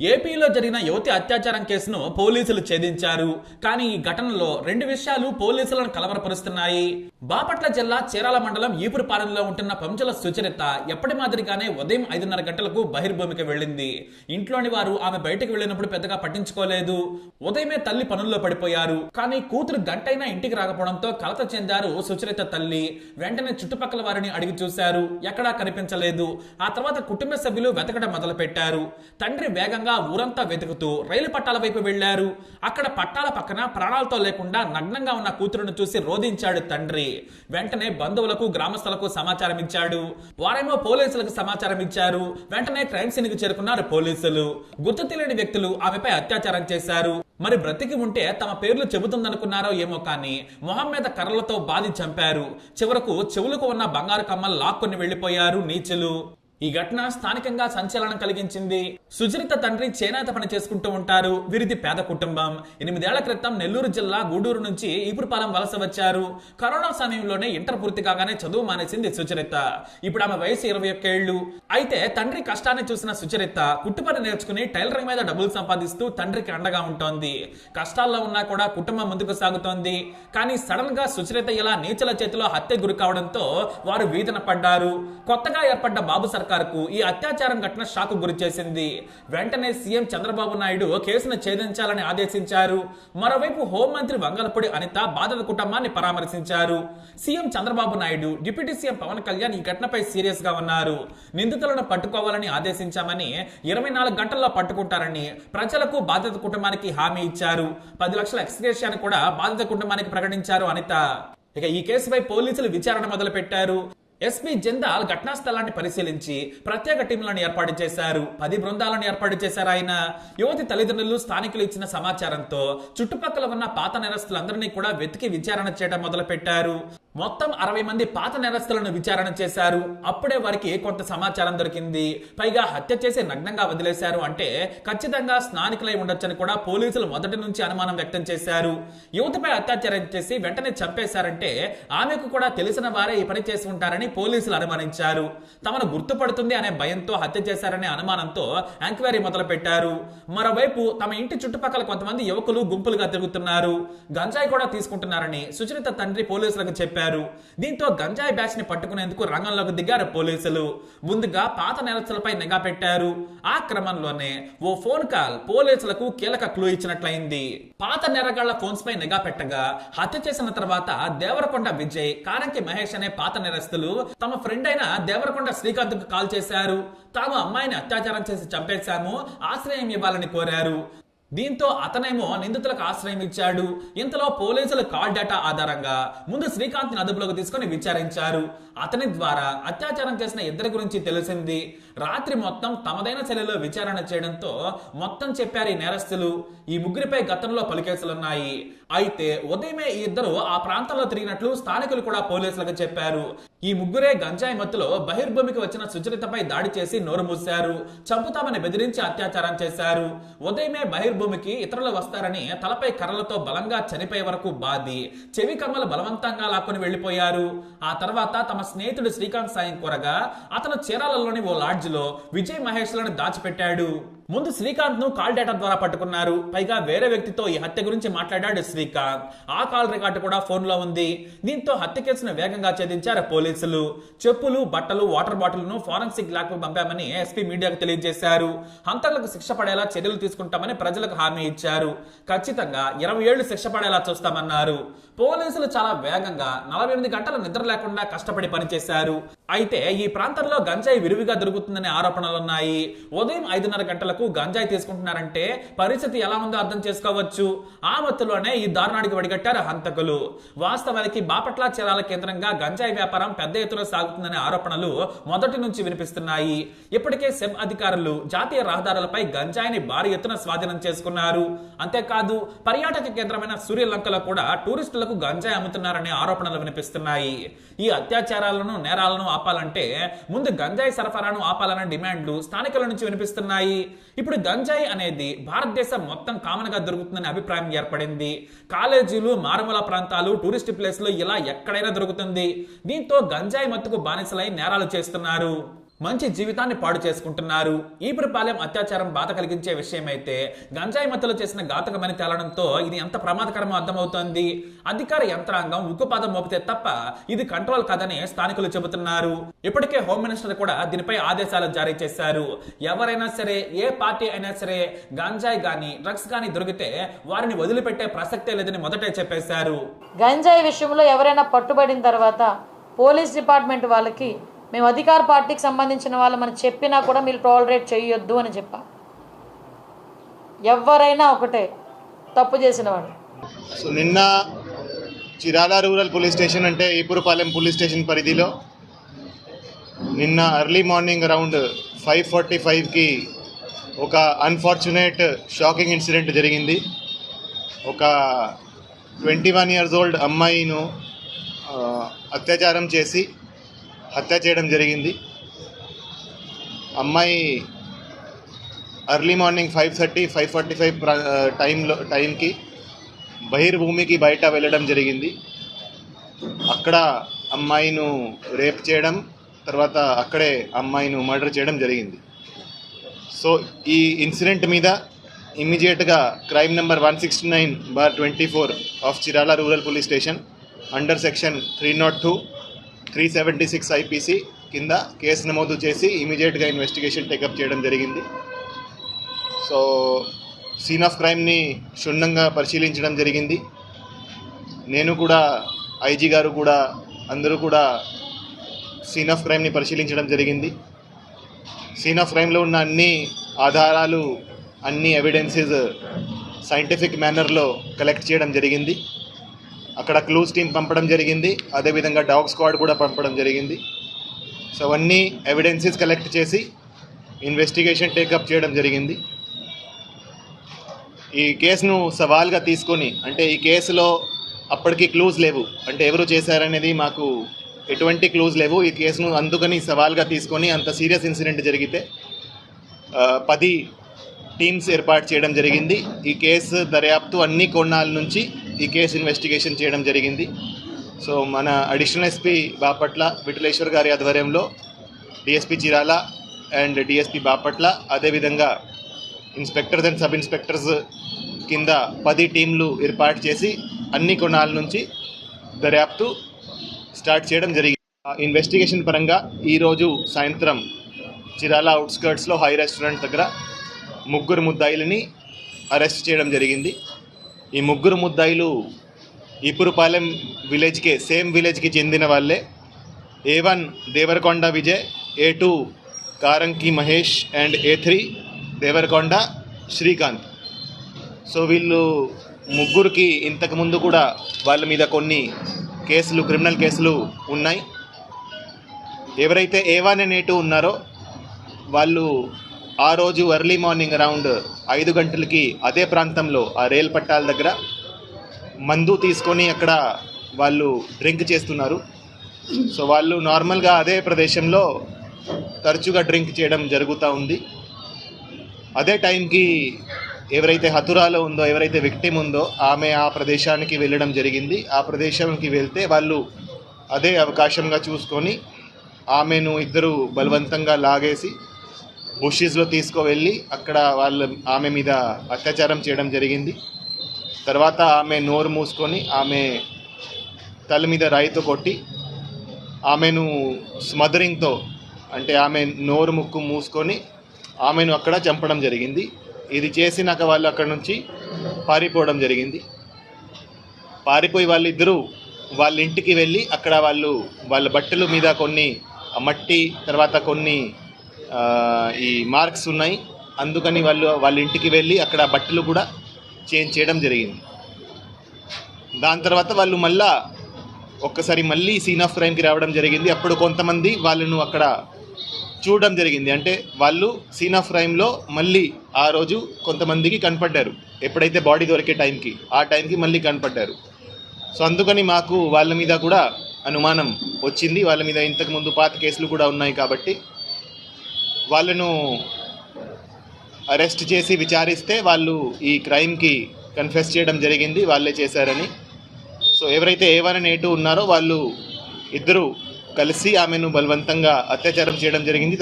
ఏపీలో జరిగిన యువతి అత్యాచారం కేసును పోలీసులు ఛేదించారు. కానీ ఈ ఘటనలో రెండు విషయాలు పోలీసులను కలవరపరుస్తున్నాయి. బాపట్ల జిల్లా చీరాల మండలం ఈపురపాలెంలో ఉంటున్న పంచుల సుచరిత ఎప్పటి మాదిరిగానే ఉదయం ఐదున్నర గంటలకు బహిర్భూమికి వెళ్ళింది. ఇంట్లోని వారు ఆమె బయటకు వెళ్ళినప్పుడు పెద్దగా పట్టించుకోలేదు. ఉదయమే తల్లి పనుల్లో పడిపోయారు. కానీ కూతురు గంటైనా ఇంటికి రాకపోవడంతో కలత చెందారు సుచరిత తల్లి. వెంటనే చుట్టుపక్కల వారిని అడిగి చూశారు. ఎక్కడా కనిపించలేదు. ఆ తర్వాత కుటుంబ సభ్యులు వెతకడం మొదలు పెట్టారు తండ్రి వేగంగా ఊరంతా వెతుకుతూ రైలు పట్టాల వైపు వెళ్ళారు అక్కడ పట్టాల పక్కన ప్రాణాలతో లేకుండా నగ్నంగా ఉన్న కూతురును చూసి రోధించాడు తండ్రి. వెంటనే బంధువులకు గ్రామస్తులకు సమాచారం ఇచ్చాడు. వారేమో పోలీసులకు సమాచారం ఇచ్చారు. వెంటనే క్రైమ్ సీన్కు చేరుకున్నారు పోలీసులు. గుర్తు తెలియని వ్యక్తులు ఆమెపై అత్యాచారం చేశారు. మరి బ్రతికి ఉంటే తమ పేర్లు చెబుతుందనుకున్నారో ఏమో కానీ మొహం మీద కర్రలతో బాధి చంపారు. చివరకు చెవులకు ఉన్న బంగారు కమ్మలు లాక్కొని వెళ్ళిపోయారు నీచులు. ఈ ఘటన స్థానికంగా సంచలనం కలిగించింది. సుచరిత తండ్రి చేనేత పని చేసుకుంటూ ఉంటారు. వీరిది పేద కుటుంబం. ఎనిమిదేళ్ళ క్రితం నెల్లూరు జిల్లా గూడూరు నుంచి ఈపురపాలెం వలస వచ్చారు. కరోనా సమయంలోనే ఇంటర్ పూర్తి కాగానే చదువు మానేసింది సుచరిత. ఇప్పుడు ఆమె వయసు ఇరవై ఒక్క ఏళ్ళు. అయితే తండ్రి కష్టాన్ని చూసిన సుచరిత కుట్టుపని నేర్చుకుని టైలరింగ్ మీద డబ్బులు సంపాదిస్తూ తండ్రికి అండగా ఉంటోంది. కష్టాల్లో ఉన్నా కూడా కుటుంబం ముందుకు సాగుతోంది. కానీ సడన్గా సుచరిత ఇలా నీచల చేతిలో హత్య గురి కావడంతో వారు వీధన పడ్డారు. కొత్తగా ఏర్పడ్డ బాబు సర్కార్కు ఈ అత్యాచారం ఘటన షాక్ గురి చేసింది. వెంటనే సీఎం చంద్రబాబు నాయుడు కేసును ఛేదించాలని ఆదేశించారు. మరోవైపు హోంమంత్రి వంగలపూడి అనిత బాధిత కుటుంబాన్ని పరామర్శించారు. CM Chandrababu Naidu deputy CM Pawan Kalyan ఈ ఘటనపై సీరియస్గా ఉన్నారు. నిందితులను పట్టుకోవాలని ఆదేశించామని ఇరవై నాలుగు గంటల్లో పట్టుకుంటారని ప్రజలకు బాధిత కుటుంబానికి హామీ ఇచ్చారు. పది లక్షల ఎక్స్గ్రేషియాన్ని కూడా బాధిత కుటుంబానికి ప్రకటించారు అనిత. ఇక ఈ కేసుపై పోలీసులు విచారణ మొదలు పెట్టారు ఎస్పీ జిందాల్ ఘటనా స్థలాన్ని పరిశీలించి ప్రత్యేక టీంలను ఏర్పాటు చేశారు. పది బృందాలను ఏర్పాటు చేశారు ఆయన. యువతి తల్లిదండ్రులు స్థానికులు ఇచ్చిన సమాచారంతో చుట్టుపక్కల ఉన్న పాత నేరస్తులందరినీ కూడా వెతికి విచారణ చేయడం మొదలుపెట్టారు. మొత్తం అరవై మంది పాత నేరస్తులను విచారణ చేశారు. అప్పుడే వారికి కొంత సమాచారం దొరికింది. పైగా హత్య చేసి నగ్నంగా వదిలేశారు అంటే ఖచ్చితంగా స్నానికులై ఉండొచ్చని కూడా పోలీసులు మొదటి నుంచి అనుమానం వ్యక్తం చేశారు. యువతిపై అత్యాచారం చేసి వెంటనే చంపేశారంటే ఆమెకు కూడా తెలిసిన వారే ఈ పని చేసి ఉంటారని పోలీసులు అనుమానించారు. తమను గుర్తుపడుతుంది అనే భయంతో హత్య చేశారనే అనుమానంతో ఎంక్వైరీ మొదలు పెట్టారు మరోవైపు తమ ఇంటి చుట్టుపక్కల కొంతమంది యువకులు గుంపులుగా తిరుగుతున్నారు. గంజాయి కూడా తీసుకుంటున్నారని సుచరిత తండ్రి పోలీసులకు చెప్పారు. దీంతో గంజాయి బ్యాచ్ని పట్టుకునేందుకు రంగంలోకి దిగారు పోలీసులు. ముందుగా పాత నేరస్తులపై నిఘా పెట్టారు. ఆ క్రమంలోనే ఓ ఫోన్ కాల్ పోలీసులకు కీలక క్లూ ఇచ్చినట్లయింది. పాత నేరగాళ్ళ ఫోన్స్ పై నిఘా పెట్టగా హత్య చేసిన తర్వాత దేవరకొండ విజయ్ కారంకి మహేష్ అనే పాత నేరస్తులు తమ ఫ్రెండ్ అయిన దేవరకొండ శ్రీకాంత్కు కాల్ చేశారు. తాము అమ్మాయిని అత్యాచారం చేసి చంపేశాము ఆశ్రయం ఇవ్వాలని కోరారు. దీంతో అతనేమో నిందితులకు ఆశ్రయం ఇచ్చాడు. ఇంతలో పోలీసులు కాల్ డేటా ఆధారంగా ముందు శ్రీకాంత్ని అదుపులోకి తీసుకుని విచారించారు. అతని ద్వారా అత్యాచారం చేసిన ఇద్దరి గురించి తెలిసింది. రాత్రి మొత్తం తమదైన శైలిలో విచారణ చేయడంతో మొత్తం చెప్పారు ఈ నేరస్తులు. ఈ ముగ్గురిపై గతంలో పలు కేసులున్నాయి. అయితే ఉదయమే ఈ ఇద్దరు ఆ ప్రాంతంలో తిరిగినట్లు స్థానికులు కూడా పోలీసులకు చెప్పారు. ఈ ముగ్గురే గంజాయి మత్తులో బహిర్భూమికి వచ్చిన సుచరితపై దాడి చేసి నోరు మూశారు. చంపుతామని బెదిరించి అత్యాచారం చేశారు. ఉదయమే బహిర్భూమికి ఇతరులు వస్తారని తలపై కర్రలతో బలంగా చనిపోయే వరకు బాది చెవి కమ్మలు బలవంతంగా లాక్కొని వెళ్ళిపోయారు ఆ తర్వాత తమ స్నేహితుడు శ్రీకాంత్ సాయం కోరగా అతను చీరాలలోని ఓ లాడ్జ్లో విజయ్ మహేష్లను దాచిపెట్టాడు. ముందు శ్రీకాంత్ను కాల్ డేటా ద్వారా పట్టుకున్నారు. పైగా వేరే వ్యక్తితో ఈ హత్య గురించి మాట్లాడాడు శ్రీకాంత్. ఆ కాల్ రికార్డు కూడా ఫోన్లో ఉంది. దీంతో హత్య కేసును వేగంగా ఛేదించారు పోలీసులు. చెప్పులు బట్టలు వాటర్ బాటిల్ను ఫారెన్సిక్ ల్యాబ్కు పంపామని ఎస్పీ మీడియాకు తెలియజేశారు. హంతకులకు శిక్ష పడేలా చర్యలు తీసుకుంటామని ప్రజలకు హామీ ఇచ్చారు. ఖచ్చితంగా ఇరవై ఏళ్ళు శిక్ష పడేలా చూస్తామన్నారు. పోలీసులు చాలా వేగంగా నలభై ఎనిమిది గంటలు నిద్ర లేకుండా కష్టపడి పనిచేశారు. అయితే ఈ ప్రాంతంలో గంజాయి విరివిగా దొరుకుతుందనే ఆరోపణలు ఉన్నాయి ఉదయం ఐదున్నర గంటలకు గంజాయి తీసుకుంటున్నారంటే పరిస్థితి ఎలా ఉందో అర్థం చేసుకోవచ్చు. ఆ మత్తులోనే ఈ దారుణానికి వడిగట్టారు హంతకులు. వాస్తవానికి బాపట్ల చీరాల కేంద్రంగా గంజాయి వ్యాపారం పెద్ద ఎత్తున సాగుతుందనే ఆరోపణలు మొదటి నుంచి వినిపిస్తున్నాయి. ఇప్పటికే సెబ్ అధికారులు జాతీయ రహదారులపై గంజాయిని భారీ ఎత్తున స్వాధీనం చేసుకున్నారు. అంతేకాదు పర్యాటక కేంద్రమైన సూర్యలంకలో కూడా టూరిస్టులకు గంజాయి అమ్ముతున్నారనే ఆరోపణలు వినిపిస్తున్నాయి. ఈ అత్యాచారాలను నేరాలను ఆపాలంటే ముందు గంజాయి సరఫరాను ఆపాలన్న డిమాండ్లు స్థానికుల నుంచి వినిపిస్తున్నాయి. ఇప్పుడు గంజాయి అనేది భారతదేశం మొత్తం కామన్గా దొరుకుతుందనే అభిప్రాయం ఏర్పడింది. కాలేజీలు మారుమూల ప్రాంతాలు టూరిస్ట్ ప్లేస్లు ఇలా ఎక్కడైనా దొరుకుతుంది. దీంతో గంజాయి మత్తుకు బానిసలై నేరాలు చేస్తున్నారు. మంచి జీవితాన్ని పాడు చేసుకుంటున్నారు. ఈపురపాలెం అత్యాచారం బాధ కలిగించే విషయమైతే గంజాయి మత్తులో చేసిన ఘాతకమని తేలడంతో ఇది ఎంత ప్రమాదకరమో అర్థమవుతోంది. అధికార యంత్రాంగం ఉక్కుపాదం మోపితే తప్ప ఇది కంట్రోల్ కాదని స్థానికులు చెబుతున్నారు. ఇప్పటికే హోమ్ మినిస్టర్ కూడా దీనిపై ఆదేశాలు జారీ చేశారు. ఎవరైనా సరే ఏ పార్టీ అయినా సరే గంజాయి గాని డ్రగ్స్ గాని దొరికితే వారిని వదిలిపెట్టే ప్రసక్తే లేదని మొదటే చెప్పేశారు. గంజాయి విషయంలో ఎవరైనా పట్టుబడిన తర్వాత పోలీస్ డిపార్ట్మెంట్ వాళ్ళకి మేము అధికార పార్టీకి సంబంధించిన వాళ్ళు మనం చెప్పినా కూడా మీరు టాలరేట్ చేయొద్దు అని చెప్పా. ఎవరైనా ఒకటే తప్పు చేసిన వాడు సో నిన్న చిరాల రూరల్ పోలీస్ స్టేషన్ అంటే ఈపురపాలెం పోలీస్ స్టేషన్ పరిధిలో నిన్న early morning around five forty ఫైవ్కి ఒక అన్ఫార్చునేట్ షాకింగ్ ఇన్సిడెంట్ జరిగింది. ఒక ట్వంటీ వన్ ఇయర్స్ ఓల్డ్ అమ్మాయిను అత్యాచారం చేసి హత్య చేయడం జరిగింది. అమ్మాయి early morning five thirty five forty five టైంలో టైంకి బహిర్భూమికి బయట వెళ్ళడం జరిగింది. అక్కడ అమ్మాయిను రేప్ చేయడం తర్వాత అక్కడే అమ్మాయిను మర్డర్ చేయడం జరిగింది. సో ఈ ఇన్సిడెంట్ మీద ఇమ్మీడియట్గా crime number one sixty nine bar twenty four of Chirala rural police station under section three not two three seventy six IPC కింద కేసు నమోదు చేసి ఇమీడియట్గా ఇన్వెస్టిగేషన్ టేకప్ చేయడం జరిగింది. సో సీన్ ఆఫ్ క్రైమ్ని క్షుణ్ణంగా పరిశీలించడం జరిగింది. నేను కూడా ఐజీ గారు కూడా అందరూ కూడా సీన్ ఆఫ్ క్రైమ్ని పరిశీలించడం జరిగింది. సీన్ ఆఫ్ క్రైమ్లో ఉన్న అన్ని ఆధారాలు అన్ని ఎవిడెన్సెస్ సైంటిఫిక్ మేనర్లో కలెక్ట్ చేయడం జరిగింది. అక్కడ క్లూస్ టీం పంపడం జరిగింది. అదేవిధంగా డాగ్ స్క్వాడ్ కూడా పంపడం జరిగింది. సో అవన్నీ ఎవిడెన్సెస్ కలెక్ట్ చేసి ఇన్వెస్టిగేషన్ టేకప్ చేయడం జరిగింది. ఈ కేసును సవాల్గా తీసుకొని అంటే ఈ కేసులో అప్పటికి క్లూజ్ లేవు. అంటే ఎవరు చేశారనేది మాకు ఎటువంటి క్లూజ్ లేవు. ఈ కేసును అందుకని సవాల్గా తీసుకొని అంత సీరియస్ ఇన్సిడెంట్ జరిగితే పది టీమ్స్ ఏర్పాటు చేయడం జరిగింది. ఈ కేసు దర్యాప్తు అన్ని కోణాల నుంచి ఈ కేసు ఇన్వెస్టిగేషన్ చేయడం జరిగింది. సో మన అడిషనల్ ఎస్పీ బాపట్ల విఠలేశ్వర్ గారి ఆధ్వర్యంలో DSP Chirala and DSP Bapatla అదేవిధంగా ఇన్స్పెక్టర్స్ అండ్ సబ్ ఇన్స్పెక్టర్స్ కింద పది టీంలు ఏర్పాటు చేసి అన్ని కోణాల నుంచి దర్యాప్తు స్టార్ట్ చేయడం జరిగింది. ఇన్వెస్టిగేషన్ పరంగా ఈరోజు సాయంత్రం చిరాల అవుట్స్కర్ట్స్లో హై రెస్టారెంట్ దగ్గర ముగ్గురు ముద్దాయిలని అరెస్ట్ చేయడం జరిగింది. ఈ ముగ్గురు ముద్దాయిలు ఈపురుపాలెం విలేజ్కే సేమ్ విలేజ్కి చెందిన వాళ్ళే. A one Devarakonda Vijay A two కారంకి Mahesh and A three Devarakonda Srikanth. So వీళ్ళు ముగ్గురికి ఇంతకుముందు కూడా వాళ్ళ మీద కొన్ని కేసులు క్రిమినల్ కేసులు ఉన్నాయి. ఎవరైతే A one and A two ఉన్నారో వాళ్ళు ఆ రోజు ఎర్లీ మార్నింగ్ అరౌండ్ ఐదు గంటలకి అదే ప్రాంతంలో ఆ రైలు పట్టాల దగ్గర మందు తీసుకొని అక్కడ వాళ్ళు డ్రింక్ చేస్తున్నారు. సో వాళ్ళు నార్మల్గా అదే ప్రదేశంలో తరచుగా డ్రింక్ చేయడం జరుగుతూ ఉంది. అదే టైంకి ఎవరైతే హతురాలో ఉందో ఎవరైతే విక్టిమ్ ఉందో ఆమె ఆ ప్రదేశానికి వెళ్ళడం జరిగింది. ఆ ప్రదేశానికి వెళ్తే వాళ్ళు అదే అవకాశంగా చూసుకొని ఆమెను ఇద్దరు బలవంతంగా లాగేసి బుషీస్లో తీసుకువెళ్ళి అక్కడ వాళ్ళ ఆమె మీద అత్యాచారం చేయడం జరిగింది. తర్వాత ఆమె నోరు మూసుకొని ఆమె తల మీద రాయితో కొట్టి ఆమెను స్మదరింగ్తో అంటే ఆమె నోరు ముక్కు మూసుకొని ఆమెను అక్కడ చంపడం జరిగింది. ఇది చేసినాక వాళ్ళు అక్కడ నుంచి పారిపోవడం జరిగింది. పారిపోయి వాళ్ళిద్దరూ వాళ్ళ ఇంటికి వెళ్ళి అక్కడ వాళ్ళు వాళ్ళ బట్టల మీద కొన్ని మట్టి తర్వాత కొన్ని ఈ మార్క్స్ ఉన్నాయి. అందుకని వాళ్ళు వాళ్ళ ఇంటికి వెళ్ళి అక్కడ బట్టలు కూడా చేంజ్ చేయడం జరిగింది. దాని తర్వాత వాళ్ళు మళ్ళా ఒక్కసారి మళ్ళీ సీన్ ఆఫ్ క్రైమ్కి రావడం జరిగింది. అప్పుడు కొంతమంది వాళ్ళను అక్కడ చూడడం జరిగింది. అంటే వాళ్ళు సీన్ ఆఫ్ క్రైమ్లో మళ్ళీ ఆ రోజు కొంతమందికి కనపడ్డారు. ఎప్పుడైతే బాడీ దొరికే టైంకి ఆ టైంకి మళ్ళీ కనపడ్డారు. సో అందుకని మాకు వాళ్ళ మీద కూడా అనుమానం వచ్చింది. వాళ్ళ మీద ఇంతకుముందు పాత కేసులు కూడా ఉన్నాయి కాబట్టి వాళ్ళను అరెస్ట్ చేసి విచారిస్తే వాళ్ళు ఈ క్రైమ్కి కన్ఫెస్ చేయడం జరిగింది వాళ్ళే చేశారని. సో ఎవరైతే ఏ వన్ ఏ టూ ఉన్నారో వాళ్ళు ఇద్దరు కలిసి ఆమెను బలవంతంగా అత్యాచారం చేయడం జరిగింది.